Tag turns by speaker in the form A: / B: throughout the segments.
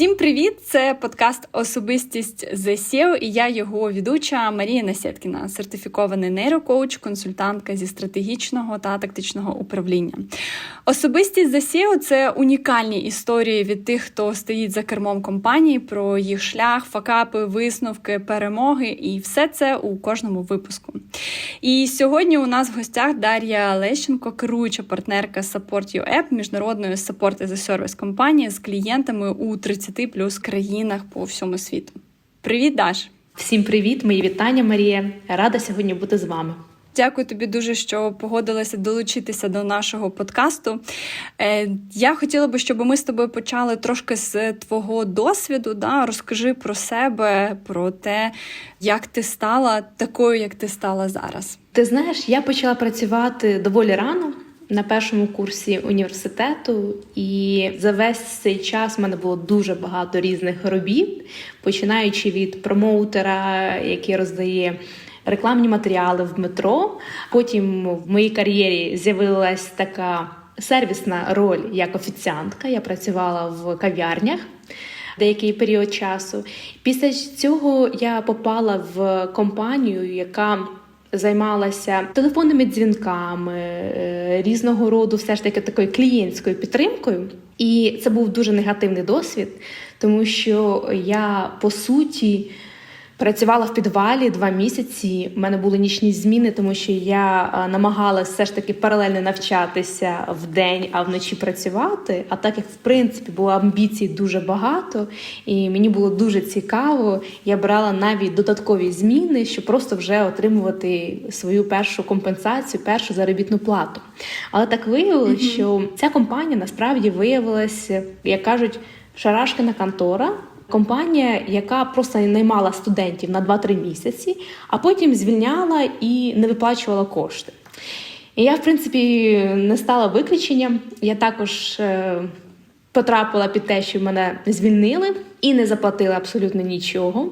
A: Всім привіт! Це подкаст Особистість The SEO і я його ведуча Марія Насєткіна, сертифікований нейрокоуч, консультантка зі стратегічного та тактичного управління. Особистість The SEO – це унікальні історії від тих, хто стоїть за кермом компанії, про їх шлях, факапи, висновки, перемоги, і все це у кожному випуску. І сьогодні у нас в гостях Дар'я Лещенко, керуюча партнерка Support.ua міжнародної Support as a Service компанії з клієнтами у 30 плюс країнах по всьому світу. Привіт, Даш!
B: Всім привіт, мої вітання, Марія. Рада сьогодні бути з вами.
A: Дякую тобі дуже, що погодилася долучитися до нашого подкасту. Е, Я хотіла би, щоб ми з тобою почали трошки з твого досвіду. Да? Розкажи про себе, про те, як ти стала такою, як ти стала зараз.
B: Ти знаєш, я почала працювати доволі рано на першому курсі університету, і за весь цей час в мене було дуже багато різних робіт, починаючи від промоутера, який роздає. Рекламні матеріали в метро. Потім в моїй кар'єрі з'явилась така сервісна роль як офіціантка. Я працювала в кав'ярнях деякий період часу. Після цього я попала в компанію, яка Займалася телефонними дзвінками, е, різного роду, все ж таки такою клієнтською підтримкою. І це був дуже негативний досвід, тому що я по суті Працювала в підвалі два місяці. У мене були нічні зміни, тому що я намагалася все ж таки паралельно навчатися в день, а вночі працювати. А так як в принципі було амбіцій дуже багато, і мені було дуже цікаво, я брала навіть додаткові зміни, щоб просто вже отримувати свою першу компенсацію, першу заробітну плату. Але так виявилося, mm-hmm. що ця компанія насправді виявилася, як кажуть, шарашкина контора компанія, яка просто наймала студентів на 2-3 місяці, а потім звільняла і не виплачувала кошти. І я, в принципі, не стала виключенням. Я також е, потрапила під те, що мене звільнили і не заплатили абсолютно нічого.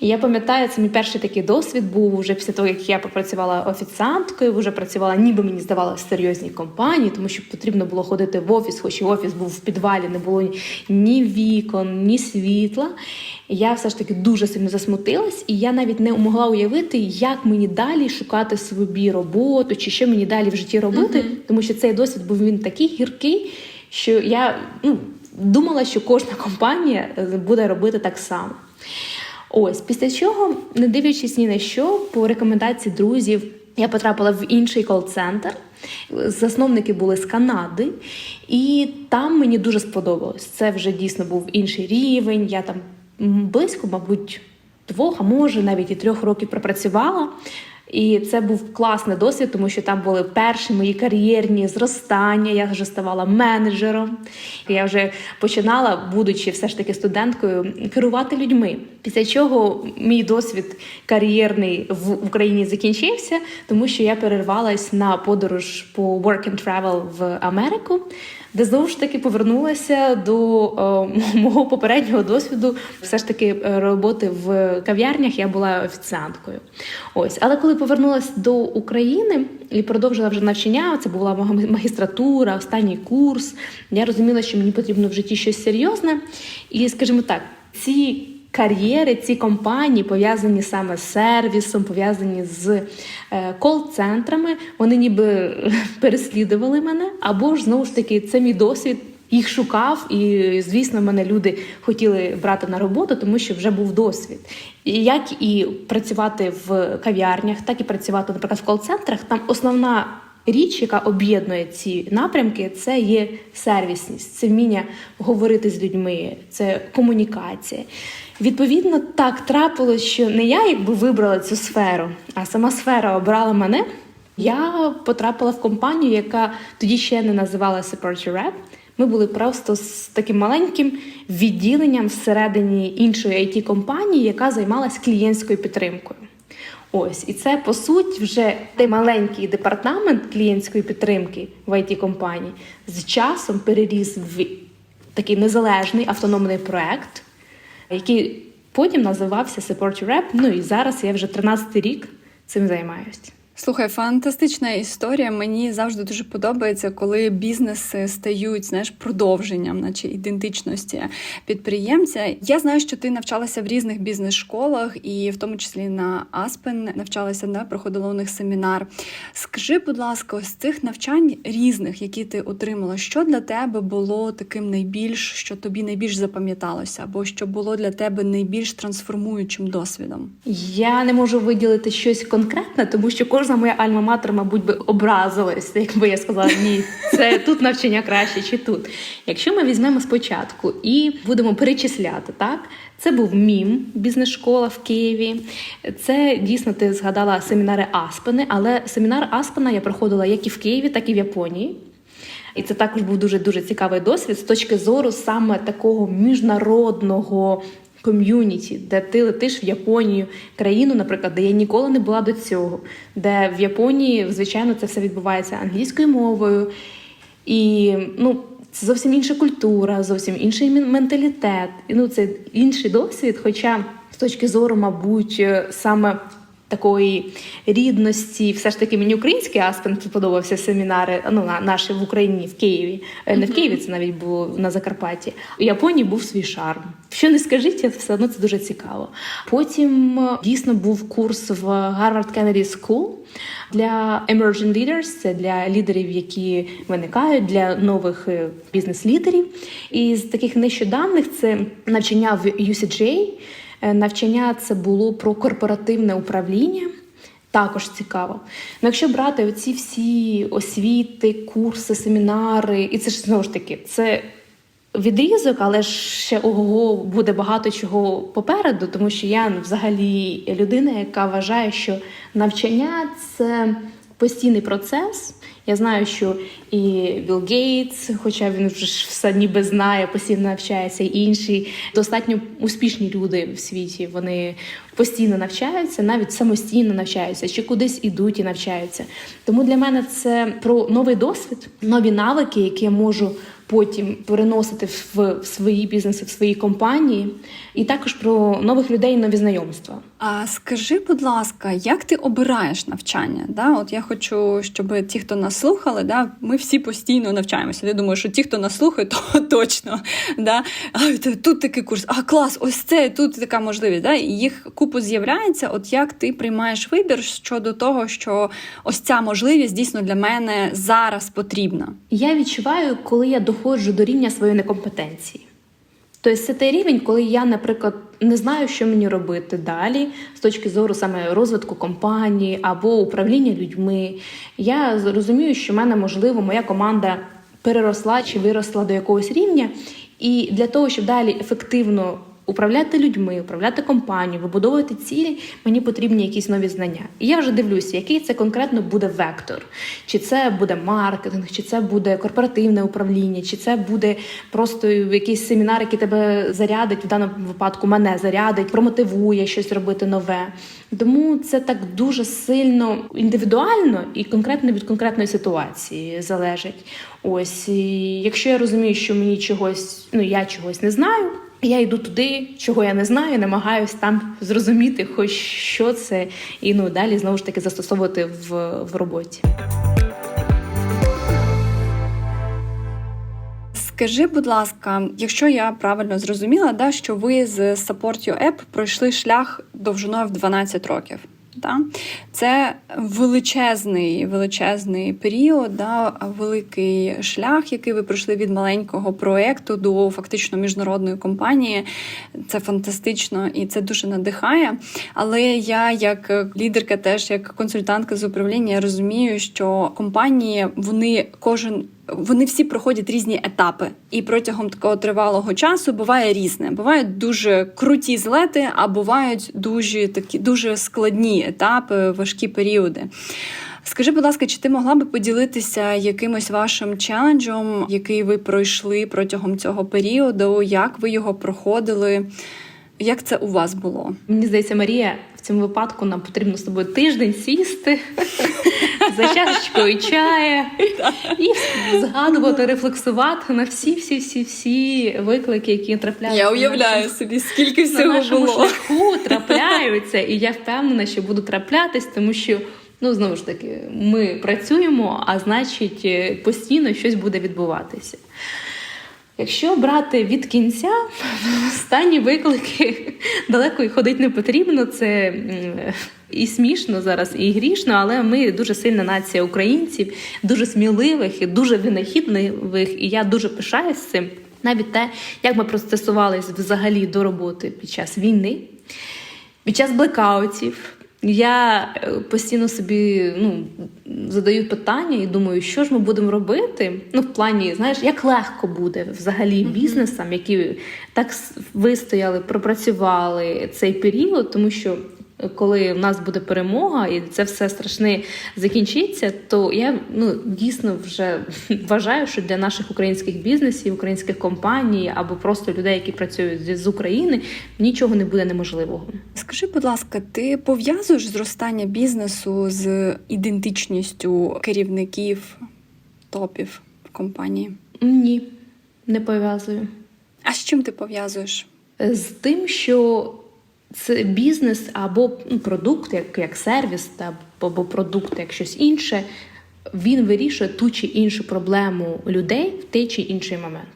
B: І я пам'ятаю, це мій перший такий досвід був вже після того, як я попрацювала офіціанткою, вже працювала, ніби мені здавалося, в серйозній компанії, тому що потрібно було ходити в офіс, хоч і офіс був в підвалі, не було ні вікон, ні світла. І я все ж таки дуже сильно засмутилась, і я навіть не могла уявити, як мені далі шукати собі роботу, чи що мені далі в житті робити, mm-hmm. тому що цей досвід був він такий гіркий, що я ну, думала, що кожна компанія е, буде робити так само. Ось, після чого, не дивлячись ні на що, по рекомендації друзів, я потрапила в інший кол-центр. Засновники були з Канади, і там мені дуже сподобалось. Це вже дійсно був інший рівень. Я там близько, мабуть, двох, а може навіть і трьох років пропрацювала. І це був класний досвід, тому що там були перші мої кар'єрні зростання. Я вже ставала менеджером. Я вже починала, будучи все ж таки студенткою, керувати людьми. Після чого мій досвід кар'єрний в Україні закінчився, тому що я перервалась на подорож по work and travel в Америку де знову ж таки повернулася до е, мого попереднього досвіду, все ж таки е, роботи в кав'ярнях. Я була офіціанткою. Ось, але коли повернулася до України і продовжила вже навчання, це була магістратура, останній курс. Я розуміла, що мені потрібно в житті щось серйозне, і скажімо так, ці кар'єри, ці компанії пов'язані саме з сервісом, пов'язані з е, кол-центрами. Вони ніби переслідували мене, або ж знову ж таки це мій досвід. Їх шукав, і звісно, мене люди хотіли брати на роботу, тому що вже був досвід. Як і працювати в кав'ярнях, так і працювати, наприклад, в кол-центрах. Там основна річ, яка об'єднує ці напрямки, це є сервісність, це вміння говорити з людьми, це комунікація. Відповідно, так трапилось, що не я якби вибрала цю сферу, а сама сфера обрала мене. Я потрапила в компанію, яка тоді ще не називалася Support Rap. Ми були просто з таким маленьким відділенням всередині іншої it компанії, яка займалась клієнтською підтримкою. Ось, і це по суті вже той маленький департамент клієнтської підтримки в it компанії з часом переріс в такий незалежний автономний проект який потім називався Support Rep, Ну і зараз я вже 13 рік цим займаюся.
A: Слухай, фантастична історія. Мені завжди дуже подобається, коли бізнеси стають знаєш, продовженням, наче ідентичності підприємця. Я знаю, що ти навчалася в різних бізнес-школах, і в тому числі на Аспен навчалася, да, проходила у них семінар. Скажи, будь ласка, з цих навчань різних, які ти отримала, що для тебе було таким найбільш, що тобі найбільш запам'яталося, або що було для тебе найбільш трансформуючим досвідом?
B: Я не можу виділити щось конкретне, тому що кожна моя альма-матер, мабуть, би образилась, якби я сказала, ні, це тут навчання краще чи тут. Якщо ми візьмемо спочатку і будемо перечисляти, так. Це був МІМ, бізнес-школа в Києві. Це дійсно ти згадала семінари Аспени, але семінар Аспена я проходила як і в Києві, так і в Японії. І це також був дуже дуже цікавий досвід з точки зору саме такого міжнародного ком'юніті, де ти летиш в Японію, країну, наприклад, де я ніколи не була до цього, де в Японії, звичайно, це все відбувається англійською мовою. І ну, це зовсім інша культура, зовсім інший менталітет. І ну, це інший досвід. Хоча з точки зору, мабуть, е, саме такої рідності, все ж таки мені український аспен сподобався семінари. Ну на наші в Україні, в Києві. Е, Не в Києві, це навіть було на Закарпатті. У Японії був свій шарм. Що не скажіть, все одно це дуже цікаво. Потім е, дійсно був курс в Harvard Kennedy School для emerging leaders, це для лідерів, які виникають, для нових е, бізнес-лідерів. І з таких нещодавних це навчання в UCJ. Е, Навчання це було про корпоративне управління. Також цікаво. Ну, якщо брати оці всі освіти, курси, семінари, і це ж знову ж таки, це відрізок, але ще ого буде багато чого попереду, тому що я взагалі людина, яка вважає, що навчання це постійний процес. Я знаю, що і Білл Гейтс, хоча він вже ж все ніби знає, постійно навчається, і інші достатньо успішні люди в світі. Вони постійно навчаються, навіть самостійно навчаються, чи кудись ідуть і навчаються. Тому для мене це про новий досвід, нові навики, які я можу потім переносити в свої бізнеси, в свої компанії, і також про нових людей, нові знайомства.
A: А скажи, будь ласка, як ти обираєш навчання? Да? От я хочу, щоб ті, хто нас слухали, да, ми всі постійно навчаємося. Я думаю, що ті, хто нас слухає, то точно. Да? А, тут такий курс, а клас, ось це, тут така можливість. Да? Їх купу з'являється. От як ти приймаєш вибір щодо того, що ось ця можливість дійсно для мене зараз потрібна?
B: Я відчуваю, коли я доходжу до рівня своєї некомпетенції. Тобто це той рівень, коли я, наприклад, не знаю, що мені робити далі з точки зору саме розвитку компанії або управління людьми. Я розумію, що в мене можливо моя команда переросла чи виросла до якогось рівня, і для того, щоб далі ефективно управляти людьми, управляти компанією, вибудовувати цілі, мені потрібні якісь нові знання. І я вже дивлюся, який це конкретно буде вектор. Чи це буде маркетинг, чи це буде корпоративне управління, чи це буде просто якийсь семінар, який тебе зарядить, в даному випадку мене зарядить, промотивує щось робити нове. Тому це так дуже сильно індивідуально і конкретно від конкретної ситуації залежить. Ось і якщо я розумію, що мені чогось, ну я чогось не знаю. Я йду туди, чого я не знаю, намагаюсь там зрозуміти, хоч що це, і ну далі знову ж таки застосовувати в, в роботі.
A: Скажи, будь ласка, якщо я правильно зрозуміла, да, що ви з Support Your App пройшли шлях довжиною в 12 років. Да? Це величезний, величезний період, да, великий шлях, який ви пройшли від маленького проекту до фактично міжнародної компанії. Це фантастично і це дуже надихає. Але я, як лідерка, теж як консультантка з управління, я розумію, що компанії вони кожен. Вони всі проходять різні етапи, і протягом такого тривалого часу буває різне. Бувають дуже круті злети, а бувають дуже такі дуже складні етапи, важкі періоди. Скажи, будь ласка, чи ти могла би поділитися якимось вашим челенджем, який ви пройшли протягом цього періоду? Як ви його проходили? Як це у вас було?
B: Мені здається, Марія, цьому випадку нам потрібно з тобою тиждень сісти за чашечкою чая і згадувати, рефлексувати на всі, всі, всі, всі виклики, які трапляються.
A: Я уявляю собі, скільки
B: на
A: всього
B: нашому
A: було.
B: шляху трапляються, і я впевнена, що буду траплятись, тому що Ну, знову ж таки, ми працюємо, а значить, е, постійно щось буде відбуватися. Якщо брати від кінця, останні виклики далеко і ходити не потрібно. Це і смішно зараз, і грішно, але ми дуже сильна нація українців, дуже сміливих і дуже винахідливих. І я дуже пишаюсь цим. Навіть те, як ми пристосувалися взагалі до роботи під час війни, під час блекаутів. Я е, постійно собі ну, задаю питання і думаю, що ж ми будемо робити. Ну, в плані, знаєш, як легко буде взагалі бізнесам, які так вистояли, пропрацювали цей період, тому що. Коли в нас буде перемога і це все страшне закінчиться, то я ну дійсно вже вважаю, що для наших українських бізнесів, українських компаній або просто людей, які працюють з України, нічого не буде неможливого.
A: Скажи, будь ласка, ти пов'язуєш зростання бізнесу з ідентичністю керівників топів в компанії?
B: Ні, не пов'язую.
A: А з чим ти пов'язуєш?
B: З тим, що це бізнес або ну, продукт, як, як сервіс, або продукт, як щось інше, він вирішує ту чи іншу проблему людей в той чи інший момент.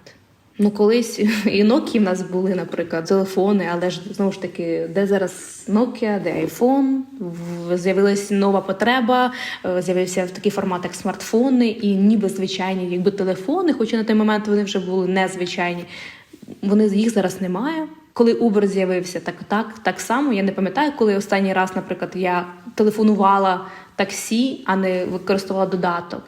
B: Ну, колись і Nokia в нас були, наприклад, телефони, але ж знову ж таки, де зараз Nokia, де iPhone, з'явилася нова потреба, е, з'явився такий формат, як смартфони, і ніби звичайні, якби телефони, хоча на той момент вони вже були незвичайні. Вони їх зараз немає. Коли Uber з'явився, так так так само. Я не пам'ятаю, коли останній раз, наприклад, я телефонувала таксі, а не використовувала додаток.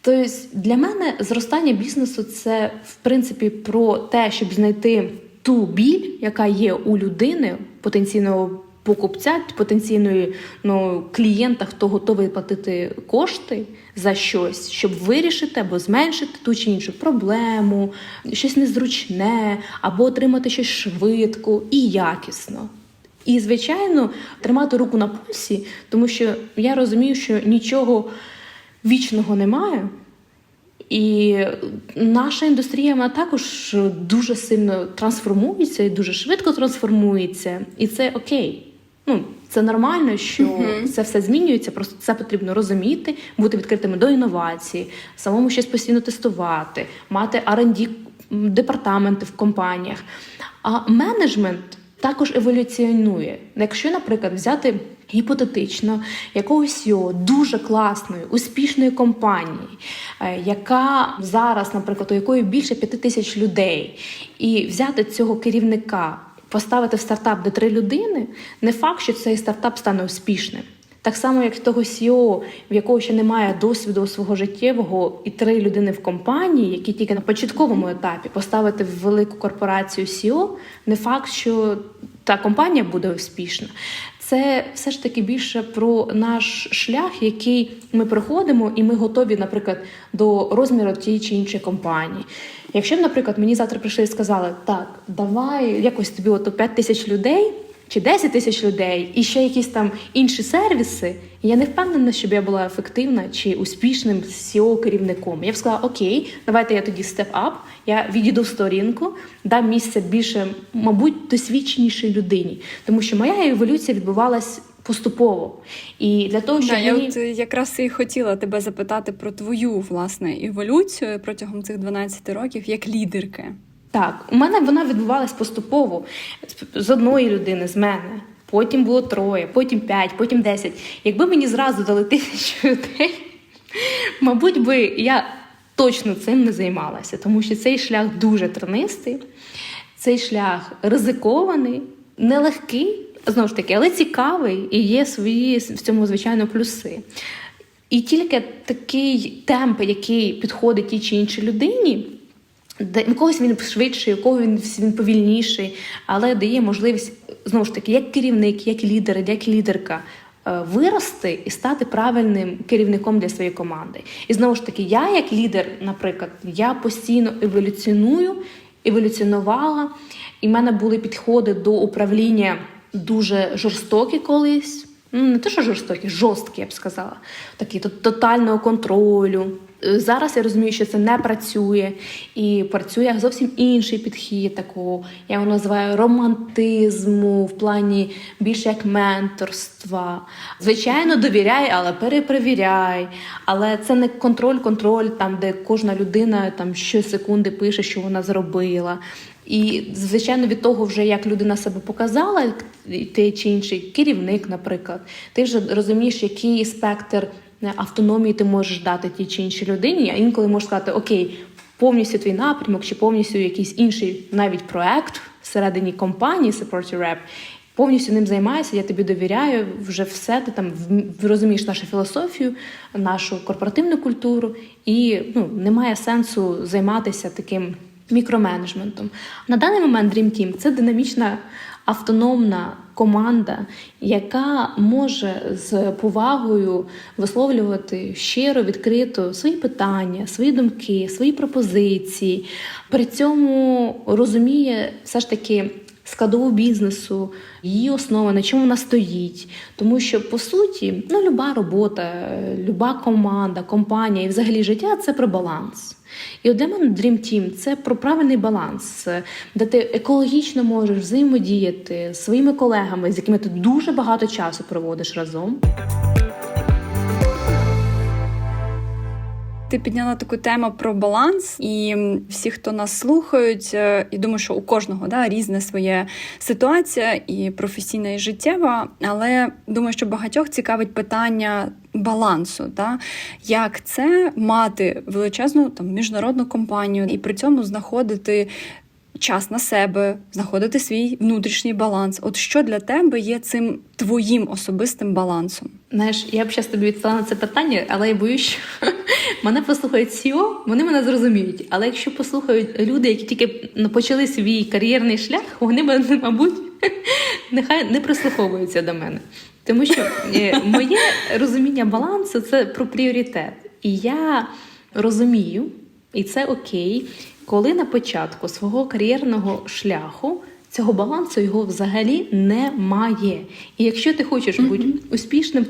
B: Тобто для мене зростання бізнесу це в принципі про те, щоб знайти ту біль, яка є у людини, потенційного покупця, потенційної ну, клієнта, хто готовий платити кошти за щось, щоб вирішити або зменшити ту чи іншу проблему, щось незручне, або отримати щось швидко і якісно. І, звичайно, тримати руку на пульсі, тому що я розумію, що нічого вічного немає. І наша індустрія вона також дуже сильно трансформується і дуже швидко трансформується, і це окей. Ну, це нормально, що
A: Мгм.
B: це все змінюється. Просто це потрібно розуміти, бути відкритими до інновацій, самому щось постійно тестувати, мати R&D департаменти в компаніях. А менеджмент також еволюціонує. Якщо, наприклад, взяти гіпотетично якогось CEO дуже класної, успішної компанії, е, яка зараз, наприклад, у якої більше п'яти тисяч людей, і взяти цього керівника, поставити в стартап, де три людини, не факт, що цей стартап стане успішним. Так само, як того CEO, в якого ще немає досвіду свого життєвого, і три людини в компанії, які тільки на початковому етапі поставити в велику корпорацію CEO, не факт, що та компанія буде успішна. Це все ж таки більше про наш шлях, який ми проходимо, і ми готові, наприклад, до розміру тієї чи іншої компанії. Якщо наприклад, мені завтра прийшли і сказали, так, давай якось тобі ото 5 тисяч людей чи 10 тисяч людей, і ще якісь там інші сервіси, я не впевнена, щоб я була ефективна чи успішним seo керівником Я б сказала, окей, давайте я тоді степ ап, я відійду в сторінку, дам місце більше, мабуть, досвідченішій людині, тому що моя еволюція відбувалась поступово. І для того, щоб
A: Да, я от е, якраз і хотіла тебе запитати про твою власне еволюцію протягом цих 12 років як лідерки.
B: Так, у мене вона відбувалась поступово з- одної людини, з мене. Потім було троє, потім п'ять, потім десять. Якби мені зразу дали тисячу людей, мабуть би я точно цим не займалася, тому що цей шлях дуже тернистий, цей шлях ризикований, нелегкий, знову ж таки, але цікавий і є свої в цьому, звичайно, плюси. І тільки такий темп, який підходить тій чи іншій людині, у когось він швидший, у кого він, він повільніший, але дає можливість знову ж таки, як керівник, як лідер, як лідерка. е, Вирости і стати правильним керівником для своєї команди. І знову ж таки, я, як лідер, наприклад, я постійно еволюціоную, еволюціонувала, і в мене були підходи до управління дуже жорстокі колись. Ну, не те, що жорстокі, жорсткі, я б сказала. Такі тотального контролю, Е, Зараз я розумію, що це не працює, і працює зовсім інший підхід такого, я його називаю романтизму в плані більше як менторства. Звичайно, довіряй, але перепровіряй. Але це не контроль-контроль, там де кожна людина там щосекунди пише, що вона зробила. І звичайно, від того, вже як людина себе показала, той чи інший керівник, наприклад, ти вже розумієш, який спектр е, автономії ти можеш дати тій чи іншій людині, а інколи можеш сказати, окей, повністю твій напрямок, чи повністю якийсь інший навіть проект всередині компанії Support Rep, повністю ним займаюся, я тобі довіряю, вже все, ти там розумієш нашу філософію, нашу корпоративну культуру, і ну, немає сенсу займатися таким мікроменеджментом. На даний момент Dream Team – це динамічна автономна команда, яка може з повагою висловлювати щиро, відкрито свої питання, свої думки, свої пропозиції. При цьому розуміє все ж таки складову бізнесу, її основи, на чому вона стоїть. Тому що по суті, ну люба робота, люба команда, компанія і взагалі життя це про баланс. І от для мене Dream Team – це про правильний баланс, де ти екологічно можеш взаємодіяти з своїми колегами, з якими ти дуже багато часу проводиш разом.
A: Ти підняла таку тему про баланс, і всі, хто нас слухають, е, і думаю, що у кожного да, різна своя ситуація, і професійна, і життєва. Але думаю, що багатьох цікавить питання балансу, да? як це мати величезну там міжнародну компанію і при цьому знаходити. Час на себе, знаходити свій внутрішній баланс. От що для тебе є цим твоїм особистим балансом?
B: Знаєш, я б зараз тобі відповіла на це питання, але я боюсь, що мене послухають CEO, вони мене зрозуміють. Але якщо послухають люди, які тільки почали свій кар'єрний шлях, вони б, мабуть, нехай не прислуховуються до мене. Тому що е, моє розуміння балансу це про пріоритет. І я розумію, і це окей, коли на початку свого кар'єрного шляху цього балансу його взагалі немає. І якщо ти хочеш бути успішним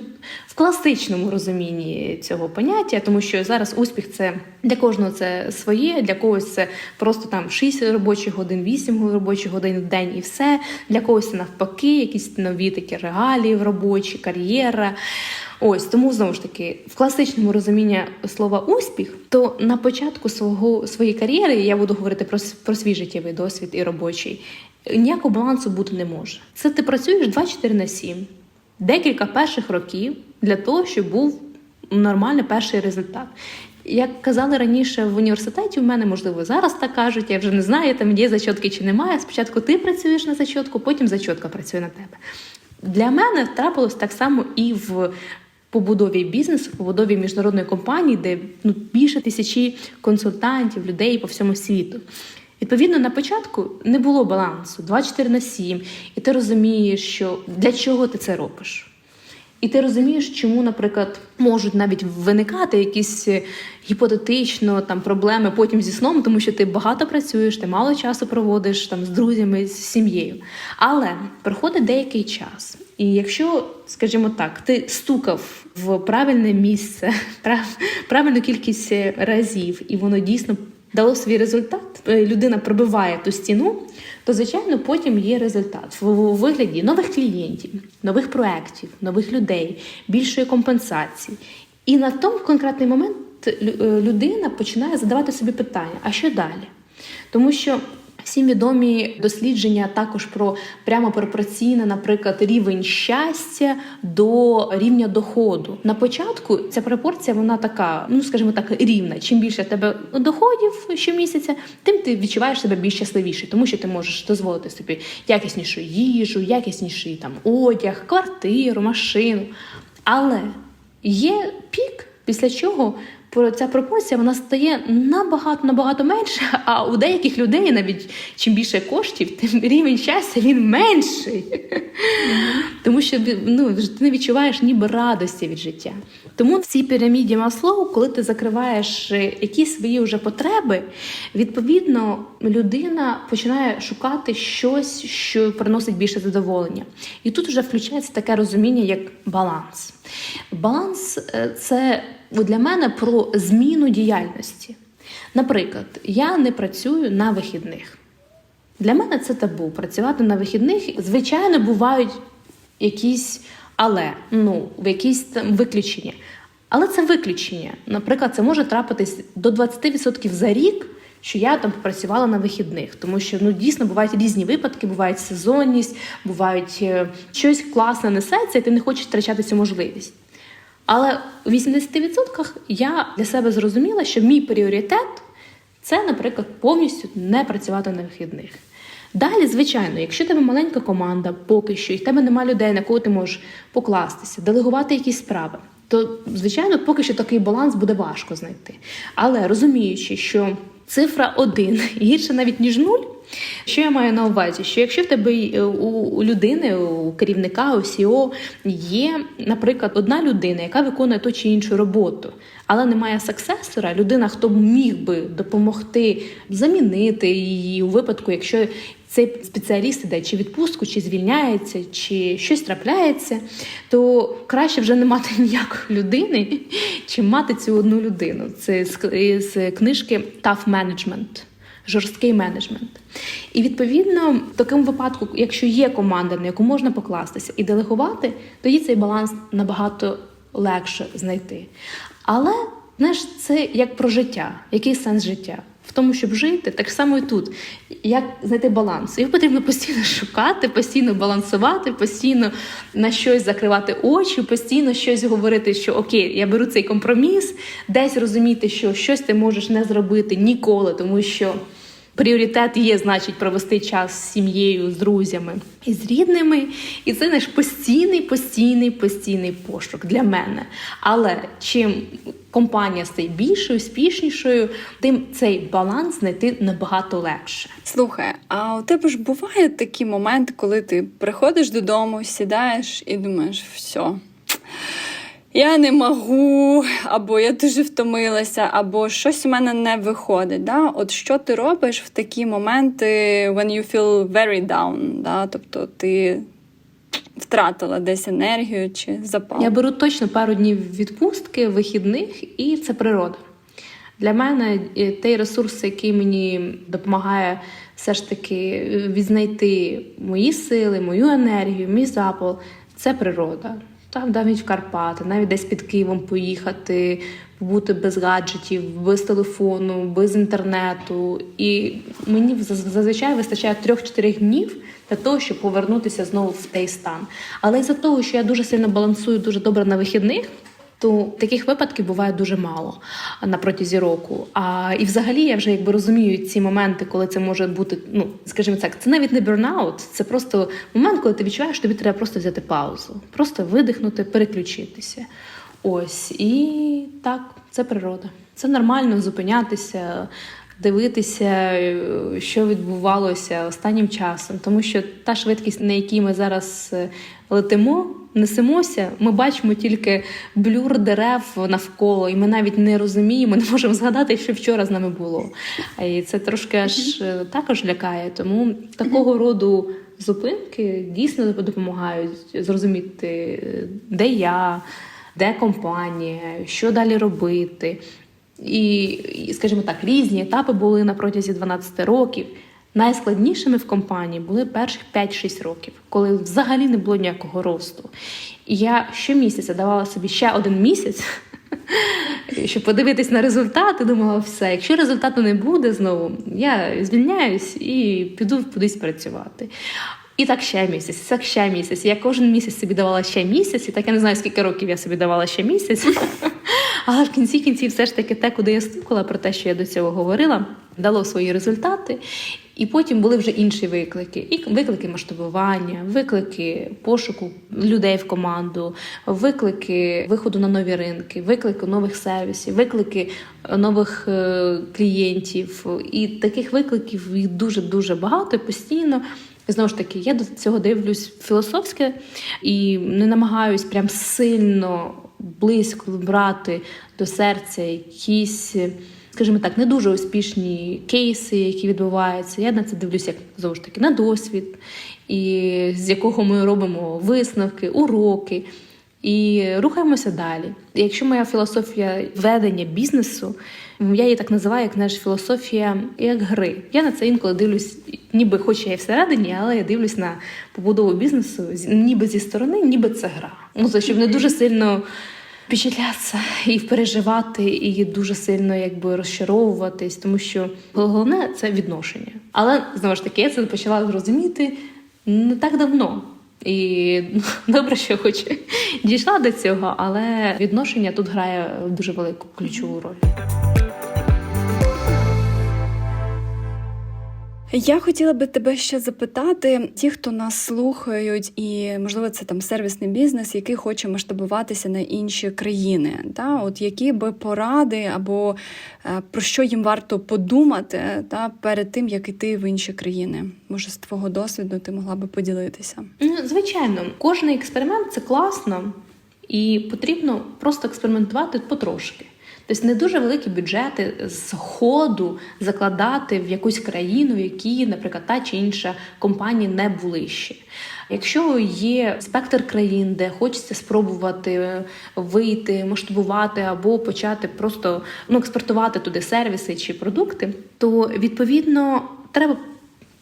B: в класичному розумінні цього поняття, тому що зараз успіх це для кожного це своє, для когось це просто там 6 робочих годин, 8 робочих годин в день і все. Для когось це навпаки, якісь нові такі реалії в робочі, кар'єра. Ось тому знову ж таки в класичному розумінні слова успіх, то на початку свого своєї кар'єри я буду говорити про, про свій життєвий досвід і робочий. Ніякого балансу бути не може. Це ти працюєш 24 на 7, декілька перших років для того, щоб був нормальний перший результат. Як казали раніше в університеті, у мене можливо зараз так кажуть, я вже не знаю, там є зачотки чи немає. Спочатку ти працюєш на зачотку, потім зачотка працює на тебе. Для мене трапилось так само і в побудові бізнесу, в побудові міжнародної компанії, де ну, більше тисячі консультантів, людей по всьому світу. Відповідно, на початку не було балансу 24 на 7, і ти розумієш, що для чого ти це робиш. І ти розумієш, чому, наприклад, можуть навіть виникати якісь е, гіпотетично там проблеми потім зі сном, тому що ти багато працюєш, ти мало часу проводиш там з друзями, з сім'єю. Але проходить деякий час. І якщо, скажімо так, ти стукав в правильне місце, прав- правильну кількість е, разів, і воно дійсно дало свій результат, е, людина пробиває ту стіну, то звичайно потім є результат в вигляді нових клієнтів, нових проєктів, нових людей, більшої компенсації. І на тому конкретний момент е, людина починає задавати собі питання: а що далі? Тому що всім відомі дослідження також про прямо пропорційне, наприклад, рівень щастя до рівня доходу. На початку ця пропорція вона така, ну скажімо так, рівна. Чим більше в тебе доходів щомісяця, тим ти відчуваєш себе більш щасливіше, тому що ти можеш дозволити собі якіснішу їжу, якісніший там одяг, квартиру, машину. Але є пік, після чого ця пропорція вона стає набагато набагато менше. А у деяких людей навіть чим більше коштів, тим рівень щастя він менший. Тому що ну, ти не відчуваєш ніби радості від життя. Тому в цій піраміді Маслоу, коли ти закриваєш е, якісь свої вже потреби, відповідно людина починає шукати щось, що приносить більше задоволення. І тут вже включається таке розуміння, як баланс. Баланс е, це для мене про зміну діяльності. Наприклад, я не працюю на вихідних. Для мене це табу працювати на вихідних. Звичайно, бувають якісь але, ну, якісь там виключення. Але це виключення. Наприклад, це може трапитись до 20% за рік, що я там працювала на вихідних, тому що ну дійсно бувають різні випадки, бувають сезонність, бувають е, щось класне несеться, і ти не хочеш втрачати цю можливість. Але у 80% я для себе зрозуміла, що мій пріоритет це, наприклад, повністю не працювати на вихідних. Далі, звичайно, якщо тебе маленька команда, поки що, і в тебе немає людей, на кого ти можеш покластися, делегувати якісь справи, то звичайно, поки що такий баланс буде важко знайти. Але розуміючи, що цифра 1 гірше навіть ніж 0, що я маю на увазі? Що якщо в тебе у, у людини, у керівника, у СІО є, наприклад, одна людина, яка виконує ту чи іншу роботу, але немає саксесора, людина, хто міг би допомогти замінити її у випадку, якщо цей спеціаліст іде чи відпустку, чи звільняється, чи щось трапляється, то краще вже не мати ніякої людини, чим мати цю одну людину. Це з, книжки Tough Management жорсткий менеджмент. І відповідно, в такому випадку, якщо є команда, на яку можна покластися і делегувати, тоді цей баланс набагато легше знайти. Але знаєш, це як про життя, який сенс життя? В тому, щоб жити, так само і тут. Як знайти баланс? Його потрібно постійно шукати, постійно балансувати, постійно на щось закривати очі, постійно щось говорити, що окей, я беру цей компроміс, десь розуміти, що щось ти можеш не зробити ніколи, тому що. Пріоритет є, значить, провести час з сім'єю, з друзями і з рідними. І це наш постійний, постійний, постійний пошук для мене. Але чим компанія стає більшою, успішнішою, тим цей баланс знайти набагато легше.
A: Слухай, а у тебе ж бувають такі моменти, коли ти приходиш додому, сідаєш і думаєш, все. Я не можу, або я дуже втомилася, або щось у мене не виходить. Да? От що ти робиш в такі моменти, when you feel very down? Да? Тобто ти втратила десь енергію чи запал?
B: Я беру точно пару днів відпустки, вихідних, і це природа. Для мене е, той ресурс, який мені допомагає все ж таки відзнайти мої сили, мою енергію, мій запал, це природа. Там навіть в Карпати, навіть десь під Києвом поїхати, побути без гаджетів, без телефону, без інтернету. І мені зазвичай вистачає трьох-чотирьох днів для того, щоб повернутися знову в той стан. Але із-за того, що я дуже сильно балансую дуже добре на вихідних. То таких випадків буває дуже мало на протязі року. А і взагалі я вже якби розумію ці моменти, коли це може бути, ну скажімо так, це навіть не бернаут, це просто момент, коли ти відчуваєш, що тобі треба просто взяти паузу, просто видихнути, переключитися. Ось і так, це природа. Це нормально зупинятися, дивитися, що відбувалося останнім часом, тому що та швидкість, на якій ми зараз летимо несемося, ми бачимо тільки блюр дерев навколо, і ми навіть не розуміємо, не можемо згадати, що вчора з нами було. І це трошки аж також лякає. Тому такого роду зупинки дійсно допомагають зрозуміти, де я, де компанія, що далі робити. І, скажімо так, різні етапи були на протязі 12 років. Найскладнішими в компанії були перших 5-6 років, коли взагалі не було ніякого росту. І я щомісяця давала собі ще один місяць, щоб подивитись на результат, і думала, все, якщо результату не буде знову, я звільняюсь і піду кудись працювати. І так ще місяць, так ще місяць. Я кожен місяць собі давала ще місяць, і так я не знаю, скільки років я собі давала ще місяць. Але в кінці кінці все ж таки те, куди я стукала про те, що я до цього говорила, дало свої результати. І потім були вже інші виклики: і виклики масштабування, виклики пошуку людей в команду, виклики виходу на нові ринки, виклики нових сервісів, виклики нових е, клієнтів. І таких викликів їх дуже дуже багато постійно. Знову ж таки, я до цього дивлюсь філософське і не намагаюсь прям сильно близько брати до серця якісь скажімо так, не дуже успішні кейси, які відбуваються. Я на це дивлюся, як знову ж таки на досвід, і з якого ми робимо висновки, уроки. і рухаємося далі. Якщо моя філософія ведення бізнесу, я її так називаю, як знаєш, філософія як гри. Я на це інколи дивлюсь, ніби хоч я і всередині, але я дивлюсь на побудову бізнесу ніби зі сторони, ніби це гра. Ну щоб не дуже сильно впечатлятися і переживати, і дуже сильно якби розчаровуватись, тому що головне це відношення. Але знову ж таки, я це почала зрозуміти не так давно. І добре, що хоч дійшла до цього, але відношення тут грає дуже велику ключову роль.
A: Я хотіла би тебе ще запитати: ті, хто нас слухають, і можливо це там сервісний бізнес, який хоче масштабуватися на інші країни. Та? От які би поради або е, про що їм варто подумати та, перед тим, як іти в інші країни? Може, з твого досвіду ти могла би поділитися?
B: Ну, звичайно, кожний експеримент це класно, і потрібно просто експериментувати потрошки. Тобто не дуже великі бюджети з ходу закладати в якусь країну, в якій, наприклад, та чи інша компанія не були ще. Якщо є спектр країн, де хочеться спробувати вийти, масштабувати або почати просто ну, експортувати туди сервіси чи продукти, то відповідно треба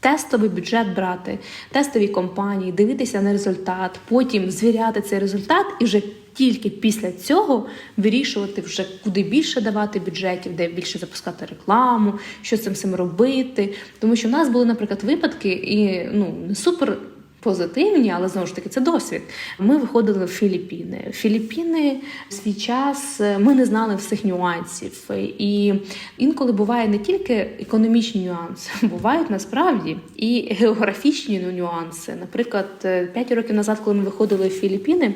B: тестовий бюджет брати, тестові компанії, дивитися на результат, потім звіряти цей результат і вже тільки після цього вирішувати вже куди більше давати бюджетів, де більше запускати рекламу, що з цим всім робити. Тому що в нас були, наприклад, випадки, і ну не супер. Позитивні, але знову ж таки це досвід. Ми виходили в Філіппіни. Філіппіни в свій час ми не знали всіх нюансів. І інколи буває не тільки економічні нюанси, бувають насправді і географічні нюанси. Наприклад, 5 років назад, коли ми виходили в Філіппіни,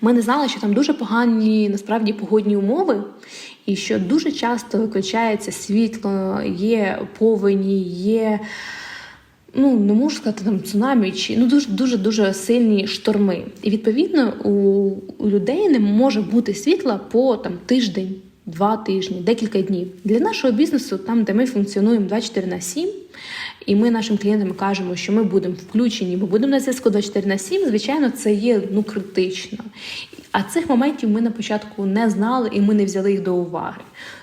B: ми не знали, що там дуже погані насправді погодні умови, і що дуже часто виключається світло, є повені, є. Ну, не можу сказати там цунамі чи ну дуже дуже дуже сильні шторми. І відповідно у, у людей не може бути світла по там тиждень, два тижні, декілька днів. Для нашого бізнесу, там де ми функціонуємо 24 на 7, і ми нашим клієнтам кажемо, що ми будемо включені, бо будемо на зв'язку 24 на 7, звичайно, це є ну критично. А цих моментів ми на початку не знали і ми не взяли їх до уваги.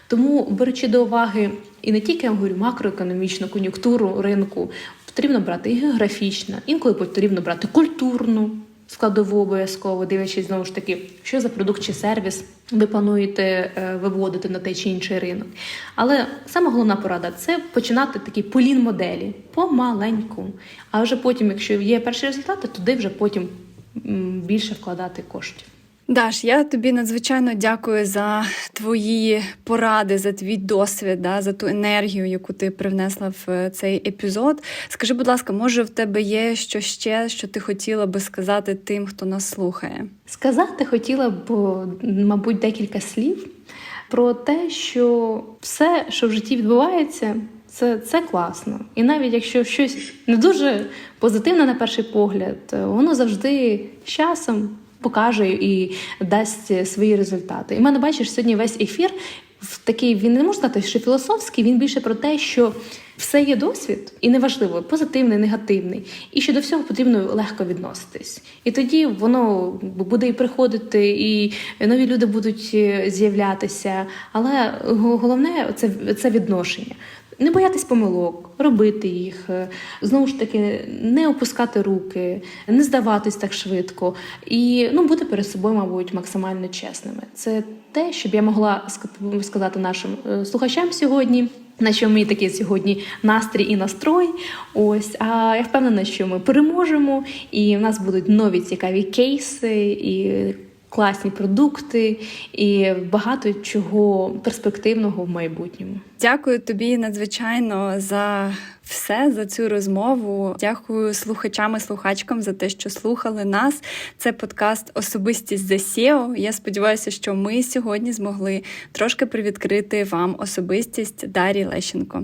B: Тому, беручи до уваги і не тільки я говорю макроекономічну кон'юнктуру ринку, потрібно брати і географічно, інколи потрібно брати культурну складову обов'язково, дивлячись знову ж таки, що за продукт чи сервіс ви плануєте е, виводити на той чи інший ринок. Але саме головна порада це починати такі полін моделі помаленьку. А вже потім, якщо є перші результати, туди вже потім більше вкладати коштів.
A: Даш, я тобі надзвичайно дякую за твої поради, за твій досвід, да, за ту енергію, яку ти привнесла в цей епізод. Скажи, будь ласка, може в тебе є що ще, що ти хотіла би сказати тим, хто нас слухає?
B: Сказати хотіла б, мабуть, декілька слів про те, що все, що в житті відбувається, це, це класно. І навіть якщо щось не дуже позитивне на перший погляд, воно завжди з часом покаже і дасть свої результати. І мене бачиш сьогодні весь ефір в такий він не можна сказати, що філософський, він більше про те, що все є досвід, і неважливо, позитивний, негативний, і що до всього потрібно легко відноситись. І тоді воно буде і приходити, і нові люди будуть е, з'являтися. Але головне це, це відношення. Не боятись помилок, робити їх, е, знову ж таки, не опускати руки, не здаватись так швидко і ну, бути перед собою, мабуть, максимально чесними. Це те, що б я могла ска- сказати нашим е, слухачам сьогодні. На що мій такий сьогодні настрій і настрой. Ось, а я впевнена, що ми переможемо, і в нас будуть нові цікаві кейси і класні продукти, і багато чого перспективного в майбутньому.
A: Дякую тобі надзвичайно за все, за цю розмову. Дякую слухачам і слухачкам за те, що слухали нас. Це подкаст Особистість за SEO. Я сподіваюся, що ми сьогодні змогли трошки привідкрити вам особистість Дарі Лещенко.